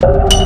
you.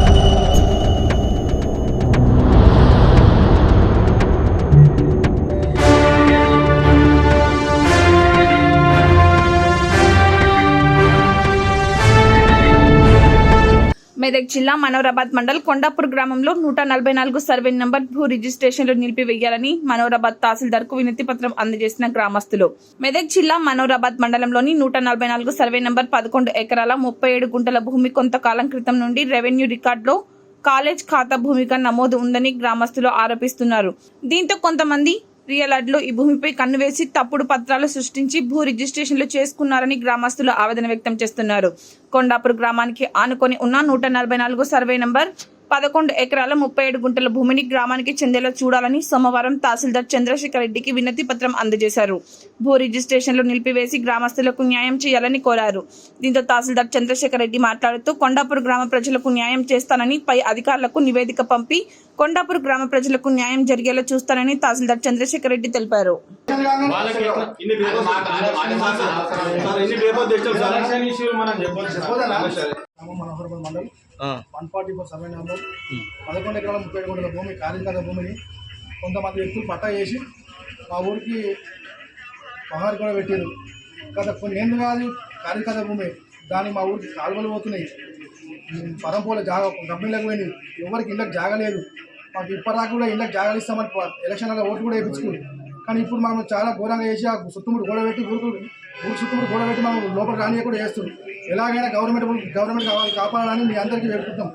Medak జిల్లా మనోరాబాద్ మండల్ కొండాపూర్ గ్రామంలో నూట నలభై నాలుగు సర్వే నంబర్ భూ రిజిస్ట్రేషన్లు నిలిపివేయాలని మనోరాబాద్ తహసీల్దార్కు వినతి పత్రం అందజేసిన గ్రామస్తులు. మెదక్ జిల్లా మనోరాబాద్ మండలంలోని నూట నలభై నాలుగు సర్వే నంబర్ పదకొండు ఎకరాల ముప్పై ఏడు గుంటల భూమి కొంతకాలం క్రితం నుండి రెవెన్యూ రికార్డులో కాలేజ్ ఖాతా భూమిగా నమోదు ఉందని గ్రామస్తులు ఆరోపిస్తున్నారు. దీంతో కొంతమంది రియలర్లు ఈ భూమిపై కన్ను వేసి తప్పుడు పత్రాలు సృష్టించి భూ రిజిస్ట్రేషన్లు చేసుకున్నారని గ్రామస్తులు ఆవేదన వ్యక్తం చేస్తున్నారు. కొండాపూర్ గ్రామానికి ఆనుకొని ఉన్న నూట నలభై నాలుగు సర్వే నంబర్ పదకొండు ఎకరాల ముప్పై ఏడు గుంటల భూమిని గ్రామానికి చెందేలా చూడాలని సోమవారం తహసీల్దార్ చంద్రశేఖర్ రెడ్డికి వినతి పత్రం అందజేశారు భూ రిజిస్ట్రేషన్లు నిలిపివేసి గ్రామస్తులకు న్యాయం చేయాలని కోరారు దీంతో తహసీల్దార్ చంద్రశేఖర్ రెడ్డి మాట్లాడుతూ కొండాపూర్ గ్రామ ప్రజలకు న్యాయం చేస్తానని పై అధికారులకు నివేదిక పంపి కొండాపూర్ గ్రామ ప్రజలకు న్యాయం జరిగేలా చూస్తానని తహసీల్దార్ చంద్రశేఖర్ రెడ్డి తెలిపారు వాళ్ళకి ఎట్లా- ఇన్ని పేపర్స్ సార్ ఇన్ని పేపర్స్ తెచ్చాం సార్ ఎలక్షన్ ఇష్యూలు మనం చెప్పాలి సార్ గ్రామం Manoharapalli mandal one forty four survey number. పదకొండు ఎకరాల ముప్పై ఏడు గుంటల భూమి కార్యకర్త భూమిని కొంతమంది వ్యక్తులు పట్టా చేసి మా ఊరికి పహారు కూడా పెట్టారు గత కొన్ని ఏళ్ళు కాదు కార్యకర్త భూమి. దాన్ని మా ఊరికి కాలువలు పోతున్నాయి. పరంపోల జాగ కంపెనీలకు పోయినాయి ఎవరికి ఇళ్ళకి జాగలేదు మాకు ఇప్పటిదాకా కూడా ఇళ్ళకి జాగాలు ఇస్తామని ఎలక్షన్లలో ఓట్లు కూడా వేయించుకుంది కానీ ఇప్పుడు మనం చాలా ఘోరంగా చేసి ఆ చుట్టుముడు గోడ పెట్టి ఊరుకు ఊరు చుట్టుముడు గోడ పెట్టి మనం లోపల రానియకుండా చేస్తుంది ఎలాగైనా గవర్నమెంట్ గవర్నమెంట్ కావాలి కాపాడాలని మీ అందరికీ వేడుకుంటాం